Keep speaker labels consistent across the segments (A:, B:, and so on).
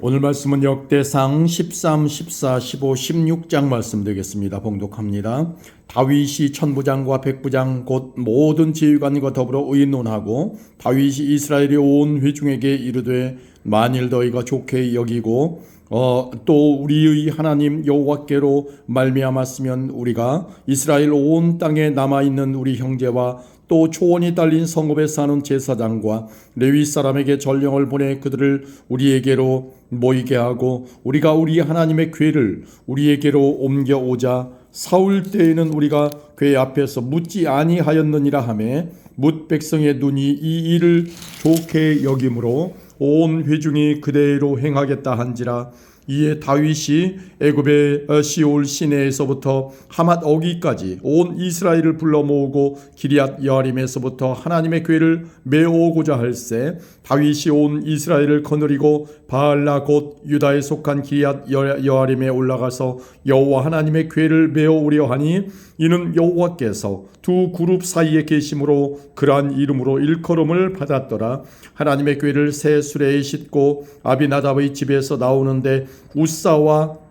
A: 오늘 말씀은 역대상 13, 14, 15, 16장 말씀 되겠습니다. 봉독합니다. 다윗이 천부장과 백부장 곧 모든 지휘관과 더불어 의논하고 다윗이 이스라엘의 온 회중에게 이르되 만일 너희가 좋게 여기고 어, 또 우리의 하나님 여호와께로 말미암았으면 우리가 이스라엘 온 땅에 남아 있는 우리 형제와 또 초원이 딸린 성읍에 사는 제사장과 레위 사람에게 전령을 보내 그들을 우리에게로 모이게 하고 우리가 우리 하나님의 궤를 우리에게로 옮겨오자 사울 때에는 우리가 궤 앞에서 묻지 아니하였느니라 하매 묻 백성의 눈이 이 일을 좋게 여김으로 온 회중이 그대로 행하겠다 한지라 이에 다윗이 애굽의 어, 시올 시내에서부터 하맛 어기까지 온 이스라엘을 불러 모으고 기리앗 여아림에서부터 하나님의 궤를 메오고자 할세 다윗이 온 이스라엘을 거느리고 바알라 곧 유다에 속한 기리앗 여- 여아림에 올라가서 여호와 하나님의 궤를 메어오려 하니 이는 여호와께서 두 그룹 사이에 계심으로 그러한 이름으로 일컬음을 받았더라. 하나님의 궤를 새 수레에 싣고 아비나답의 집에서 나오는데 우사와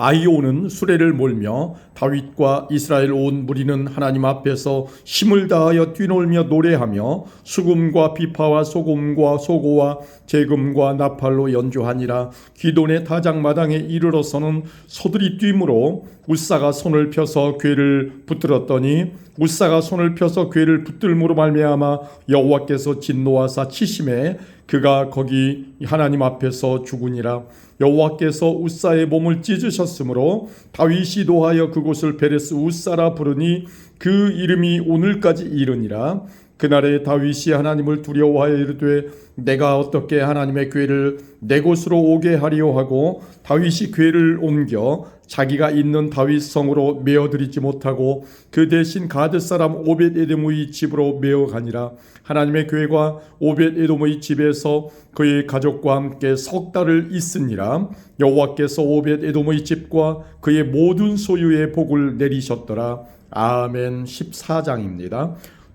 A: 아이오는 수레를 몰며 다윗과 이스라엘 온 무리는 하나님 앞에서 힘을 다하여 뛰놀며 노래하며 수금과 비파와 소금과 소고와 재금과 나팔로 연주하니라. 기돈의 다장마당에 이르러서는 소들이 뛰므로 우사가 손을 펴서 궤를 붙들었더니 우사가 손을 펴서 궤를 붙들므로 말미암아 여호와께서 진노하사 치심에 그가 거기 하나님 앞에서 죽으니라. 여호와께서 우사의 몸을 찢으셨으므로 다윗이 도하여 그곳을 베레스 우사라 부르니 그 이름이 오늘까지 이르니라 그날에 다윗이 하나님을 두려워하여 이르되 내가 어떻게 하나님의 궤를 내 곳으로 오게 하리오 하고 다윗이 궤를 옮겨 자기가 있는 다윗 성으로 메어드리지 못하고 그 대신 가드 사람 오벳 에돔의 집으로 메어 가니라. 하나님의 궤가 오벳 에돔의 집에서 그의 가족과 함께 석 달을 있으니라. 여호와께서 오벳 에돔의 집과 그의 모든 소유의 복을 내리셨더라. 아멘. 14장입니다.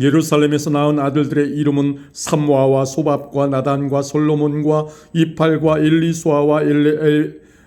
A: 예루살렘에서 낳은 아들들의 이름은 삼와와 소밥과 나단과 솔로몬과 이팔과 엘리수아와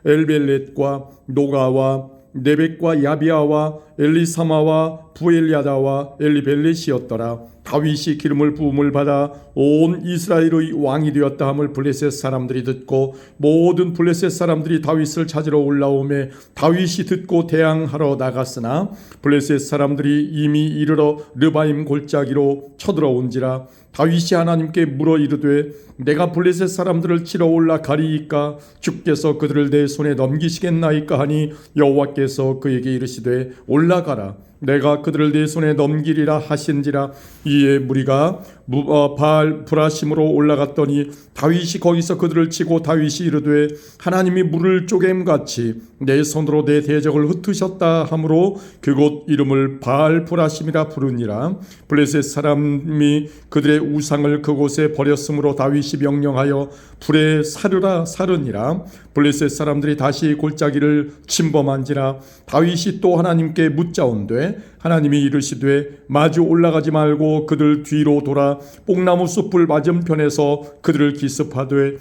A: 엘벨렛과 노가와 네벡과 야비아와 엘리사마와 부엘야다와 엘리벨렛이었더라. 다윗이 기름을 부음을 받아 온 이스라엘의 왕이 되었다 함을 블레셋 사람들이 듣고 모든 블레셋 사람들이 다윗을 찾으러 올라오매 다윗이 듣고 대항하러 나갔으나 블레셋 사람들이 이미 이르러 르바임 골짜기로 쳐들어온지라 다윗이 하나님께 물어 이르되 내가 블레셋 사람들을 치러 올라 가리이까? 주께서 그들을 내 손에 넘기시겠나이까 하니 여호와께서 그에게 이르시되 올라가라 내가 그들을 내 손에 넘기리라 하신지라 이에 무리가 무- 어, 바알 브라심으로 올라갔더니 다윗이 거기서 그들을 치고 다윗이 이르되 하나님이 물을 쪼개임 같이 내 손으로 내 대적을 흩으셨다 하므로 그곳 이름을 바알 브라심이라 부르니라. 블레셋 사람이 그들의 우상을 그곳에 버렸으므로 다윗이 명령하여 불에 사르라 사르니라. 블레셋 사람들이 다시 골짜기를 침범한지라 다윗이 또 하나님께 묻자온되 하나님이 이르시되 마주 올라가지 말고 그들 뒤로 돌아 뽕나무 숲을 맞은편에서 그들을 기습하되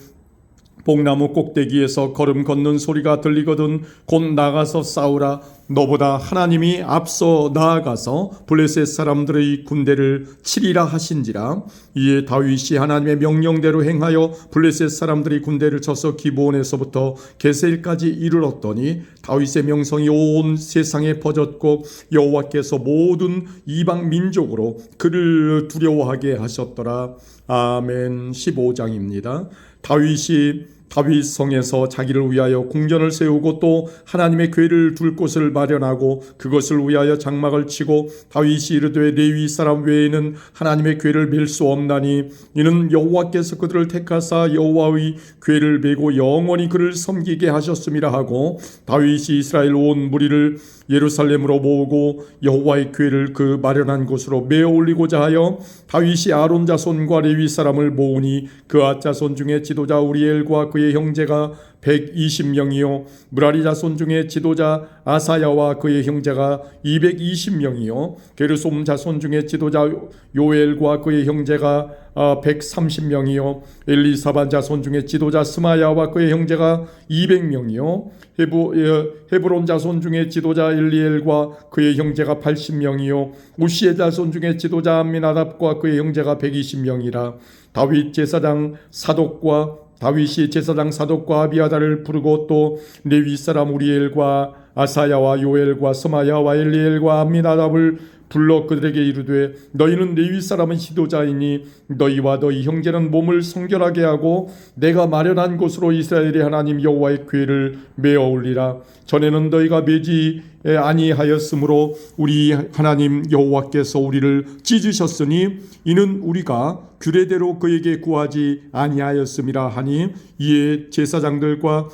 A: 뽕나무 꼭대기에서 걸음 걷는 소리가 들리거든 곧 나가서 싸우라. 너보다 하나님이 앞서 나아가서 블레셋 사람들의 군대를 치리라 하신지라. 이에 다윗이 하나님의 명령대로 행하여 블레셋 사람들이 군대를 쳐서 기브온에서부터 게셀까지 이르렀더니 다윗의 명성이 온 세상에 퍼졌고 여호와께서 모든 이방 민족으로 그를 두려워하게 하셨더라 아멘. 15장입니다. 다윗이 다윗 성에서 자기를 위하여 궁전을 세우고 또 하나님의 궤를 둘 곳을 마련하고 그것을 위하여 장막을 치고 다윗이 이르되 레위 사람 외에는 하나님의 궤를 밀수 없나니 이는 여호와께서 그들을 택하사 여호와의 궤를 메고 영원히 그를 섬기게 하셨음이라 하고 다윗이 이스라엘 온 무리를 예루살렘으로 모으고 여호와의 궤를 그 마련한 곳으로 메어 올리고자 하여 다윗이 아론 자손과 레위 사람을 모으니 그아 자손 중에 지도자 우리엘과 그의 형제가 120명이요. 무라리 자손 중에 지도자 아사야와 그의 형제가 220명이요. 게르솜 자손 중에 지도자 요엘과 그의 형제가 130명이요. 엘리사반 자손 중에 지도자 스마야와 그의 형제가 200명이요. 헤브, 예, 헤브론 자손 중에 지도자 엘리엘과 그의 형제가 80명이요. 우시의 자손 중에 지도자 암미나답과 그의 형제가 120명이라. 다윗 제사장 사독과 다윗이 제사장 사독과 아비아다를 부르고 또 레위 사람 우리엘과 아사야와 요엘과 스마야와 엘리엘과 암미나답을 불러 그들에게 이르되 너희는 레위 사람은 지도자이니 너희와 너희 형제는 몸을 성결하게 하고 내가 마련한 곳으로 이스라엘의 하나님 여호와의 궤를 메어 올리라. 전에는 너희가 매지 아니하였으므로 우리 하나님 여호와께서 우리를 찢으셨으니 이는 우리가 규례대로 그에게 구하지 아니하였음이라 하니 이에 제사장들과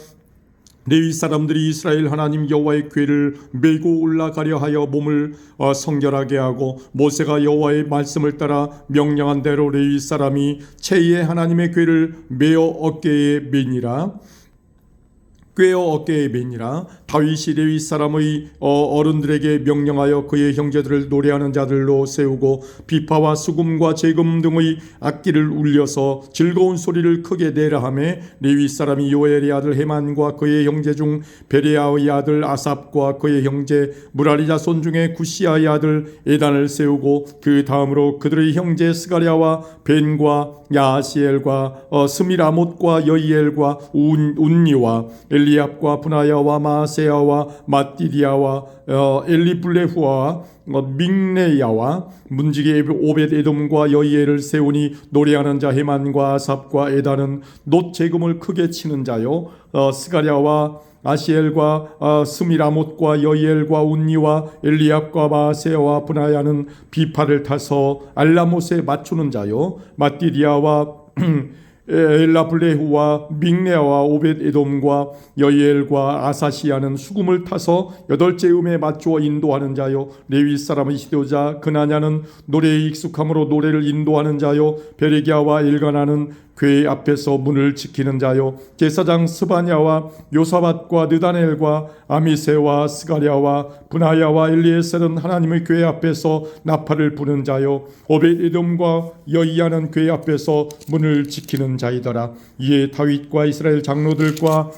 A: 레위 사람들이 이스라엘 하나님 여호와의 궤를 메고 올라가려 하여 몸을 어, 성결하게 하고 모세가 여호와의 말씀을 따라 명령한 대로 레위 사람이 체의 하나님의 궤를 메어 어깨에 매니라 꿰어 어깨에 매니라 다윗이 레위 사람의 어, 어른들에게 명령하여 그의 형제들을 노래하는 자들로 세우고 비파와 수금과 재금 등의 악기를 울려서 즐거운 소리를 크게 내라 하매 레위 사람이 요엘의 아들 헤만과 그의 형제 중 베레아의 아들 아삽과 그의 형제 무라리 자손 중에 구시아의 아들 에단을 세우고 그 다음으로 그들의 형제 스가랴와 벤과 야시엘과 어, 스미라못과 여이엘과 운, 운니와 엘리 압과 분하야와 마세야와 마띠디아와 어, 엘리블레후와 어, 믹네야와 문지기 오벳 에돔과 여이엘을 세우니 노래하는 자 헤만과 아삽과 에다는 놋 재금을 크게 치는 자요. 어, 스가랴와 아시엘과 어, 스미라못과 여이엘과 운니와 엘리압과 마세와 분하야는 비파를 타서 알라못에 맞추는 자요. 마띠디아와 엘라블레후와 믹네아와 오벳 에돔과 여이엘과 아사시아는 수금을 타서 여덟째 음에 맞추어 인도하는 자요. 레위 사람의 시도자 그나냐는 노래에 익숙함으로 노래를 인도하는 자요. 베레기아와 일가나는 궤 앞에서 문을 지키는 자요 제사장 스바냐와 요사밭과 느다넬과 아미세와 스가랴와 분하야와 엘리에셀은 하나님의 궤 앞에서 나팔을 부는 자요 오벳 에돔과 여이야는 궤 앞에서 문을 지키는 자이더라. 이에 다윗과 이스라엘 장로들과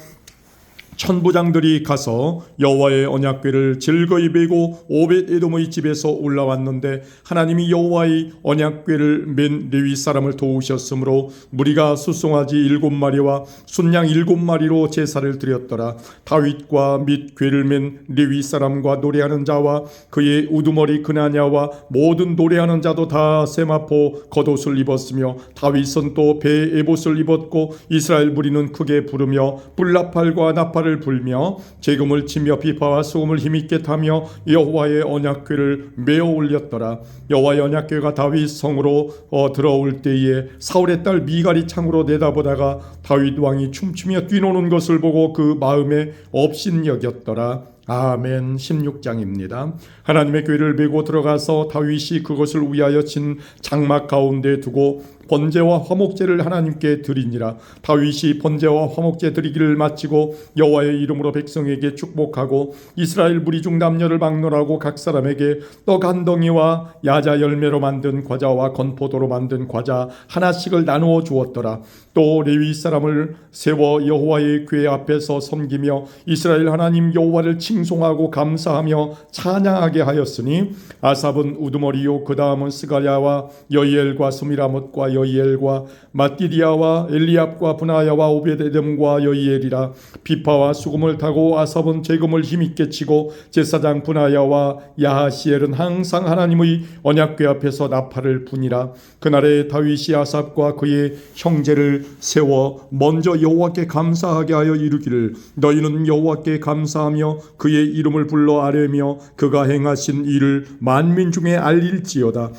A: 천부장들이 가서 여호와의 언약궤를 즐거이 메고 오벳 에돔의 집에서 올라왔는데 하나님이 여호와의 언약궤를 맨 레위 사람을 도우셨으므로 무리가 수송아지 일곱 마리와 순양 일곱 마리로 제사를 드렸더라. 다윗과 및 궤를 맨 레위 사람과 노래하는 자와 그의 우두머리 그나냐와 모든 노래하는 자도 다 세마포 겉옷을 입었으며 다윗은 또 배에 에봇을 입었고 이스라엘 무리는 크게 부르며 불나팔과 나팔을 불며 재금을 치며 비파와 소금을 힘있게 타며 여호와의 언약궤를 메어 올렸더라. 여호와의 언약궤가 다윗 성으로 어, 들어올 때에 사울의 딸 미갈이 창으로 내다보다가 다윗 왕이 춤추며 뛰노는 것을 보고 그 마음에 업신여겼더라. 아멘. 16장입니다. 하나님의 궤를 메고 들어가서 다윗이 그것을 위하여 친 장막 가운데 두고 번제와 화목제를 하나님께 드리니라. 다윗이 번제와 화목제 드리기를 마치고 여호와의 이름으로 백성에게 축복하고 이스라엘 무리 중 남녀를 막론하고 각 사람에게 떡 한 덩이와 야자 열매로 만든 과자와 건포도로 만든 과자 하나씩을 나누어 주었더라. 또 레위 사람을 세워 여호와의 궤 앞에서 섬기며 이스라엘 하나님 여호와를 칭송하고 감사하며 찬양하게 하였으니 아삽은 우두머리요 그 다음은 스가랴와 여이엘과 스미라못과 여이엘과 마띠디아와 엘리압과 분하야와 오베데돔과 여이엘이라 비파와 수금을 타고 아삽은 재금을 힘있게 치고 제사장 분하야와 야하시엘은 항상 하나님의 언약궤 앞에서 나팔을 부니라. 그날에 다윗이 아삽과 그의 형제를 세워 먼저 여호와께 감사하게 하여 이르기를 너희는 여호와께 감사하며 그의 이름을 불러 아뢰며 그가 행하신 일을 만민 중에 알릴지어다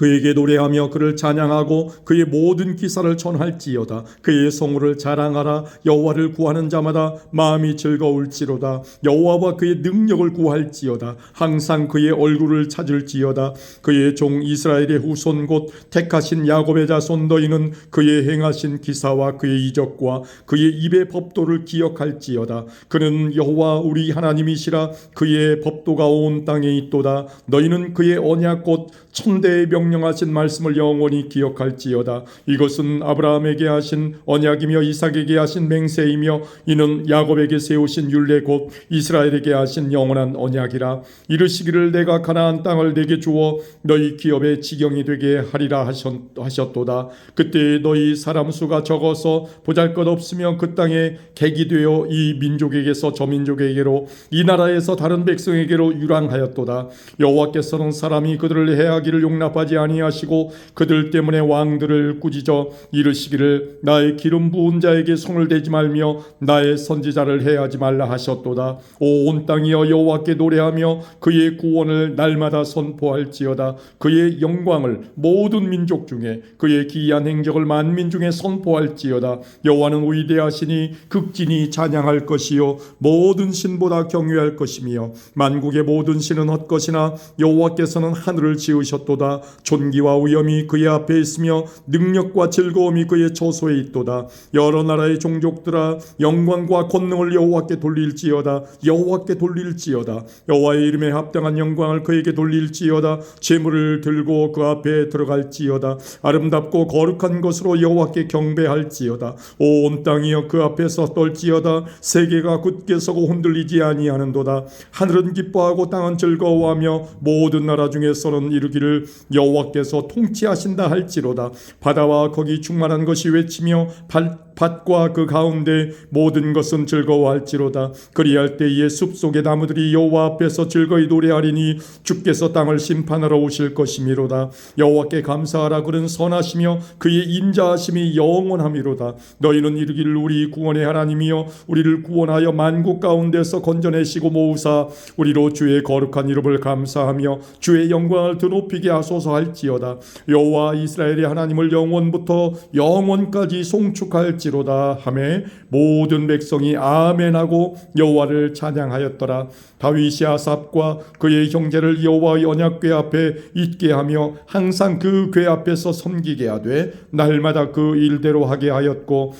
A: 그에게 노래하며 그를 찬양하고 그의 모든 기사를 전할지어다. 그의 성우를 자랑하라. 여호와를 구하는 자마다 마음이 즐거울지로다. 여호와와 그의 능력을 구할지어다. 항상 그의 얼굴을 찾을지어다. 그의 종 이스라엘의 후손 곧 택하신 야곱의 자손 너희는 그의 행하신 기사와 그의 이적과 그의 입의 법도를 기억할지어다. 그는 여호와 우리 하나님이시라. 그의 법도가 온 땅에 있도다. 너희는 그의 언약 곧 천대의 명 령하신 말씀을 영원히 기억할지어다. 이것은 아브라함에게 하신 언약이며 이삭에게 하신 맹세이며 이는 야곱에게 세우신 율례 곧 이스라엘에게 하신 영원한 언약이라. 이르시기를 내가 가나안 땅을 내게 주어 너희 기업의 지경이 되게 하리라 하셨, 하셨도다. 그때 너희 사람 수가 적어서 보잘것없으며 그 땅에 객이 되어 이 민족에게서 저 민족에게로 이 나라에서 다른 백성에게로 유랑하였도다. 여호와께서는 사람이 그들을 해하기를 용납하지 아니하시고 그들 때문에 왕들을 꾸짖어 이르시기를 나의 기름 부은 자에게 손을 대지 말며 나의 선지자를 해하지 말라 하셨도다. 온 땅이여 여호와께 노래하며 그의 구원을 날마다 선포할지어다. 그의 영광을 모든 민족 중에 그의 기이한 행적을 만민 중에 선포할지어다. 여호와는 위대하시니 극진히 찬양할 것이요 모든 신보다 경외할 것이며 만국의 모든 신은 헛것이나 여호와께서는 하늘을 지으셨도다 존귀와 위엄이 그의 앞에 있으며 능력과 즐거움이 그의 처소에 있도다. 여러 나라의 종족들아 영광과 권능을 여호와께 돌릴지어다. 여호와께 돌릴지어다. 여호와의 이름에 합당한 영광을 그에게 돌릴지어다. 재물을 들고 그 앞에 들어갈지어다. 아름답고 거룩한 것으로 여호와께 경배할지어다. 온 땅이여 그 앞에서 떨지어다. 세계가 굳게 서고 흔들리지 아니하는도다. 하늘은 기뻐하고 땅은 즐거워하며 모든 나라 중에서는 이르기를 여호와 께서 통치하신다 할지로다. 바다와 거기 충만한 것이 외치며 발, 밭과 그 가운데 모든 것은 즐거워할지로다. 그리할 때에 숲속의 나무들이 여호와 앞에서 즐거이 노래하리니 주께서 땅을 심판하러 오실 것이미로다. 여호와께 감사하라 그는 선하시며 그의 인자하심이 영원함이로다. 너희는 이르기를 우리 구원의 하나님이여 우리를 구원하여 만국 가운데서 건져내시고 모으사 우리로 주의 거룩한 이름을 감사하며 주의 영광을 드높이게 하소서 할지어다. 여호와 이스라엘의 하나님을 영원부터 영원까지 송축할지 로다 하매 모든 백성이 아멘하고 여호와를 찬양하였더라. 다윗이 아삽과 그의 형제를 여호와의 언약궤 앞에 있게 하며 항상 그 궤 앞에서 섬기게 하되 날마다 그 일대로 하게 하였고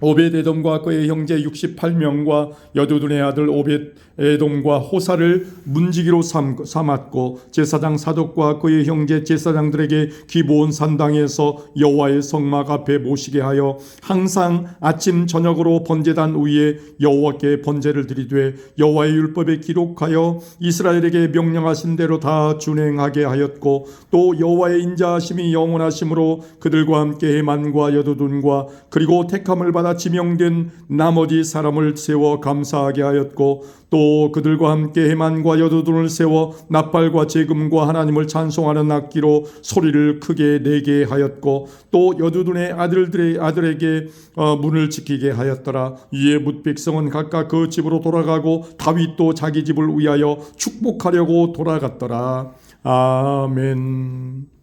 A: 오벳에돔과 그의 형제 68명과 여두둔의 아들 오벳에돔과 호사를 문지기로 삼, 삼았고 제사장 사독과 그의 형제 제사장들에게 기브온 산당에서 여호와의 성막 앞에 모시게 하여 항상 아침 저녁으로 번제단 위에 여호와께 번제를 드리되 여호와의 율법에 기록하여 이스라엘에게 명령하신 대로 다 준행하게 하였고 또 여호와의 인자하심이 영원하심으로 그들과 함께 해만과 여두둔과 그리고 택함을 받아 지명된 나머지 사람을 세워 감사하게 하였고 또 그들과 함께 해만과 여두둔을 세워 나팔과 재금과 하나님을 찬송하는 악기로 소리를 크게 내게 하였고 또 여두둔의 아들들의 아들에게 어, 문을 지키게 하였더라 이에 뭇 백성은 각각 그 집으로 돌아가고 다윗도 자기 집을 위하여 축복하려고 돌아갔더라 아멘.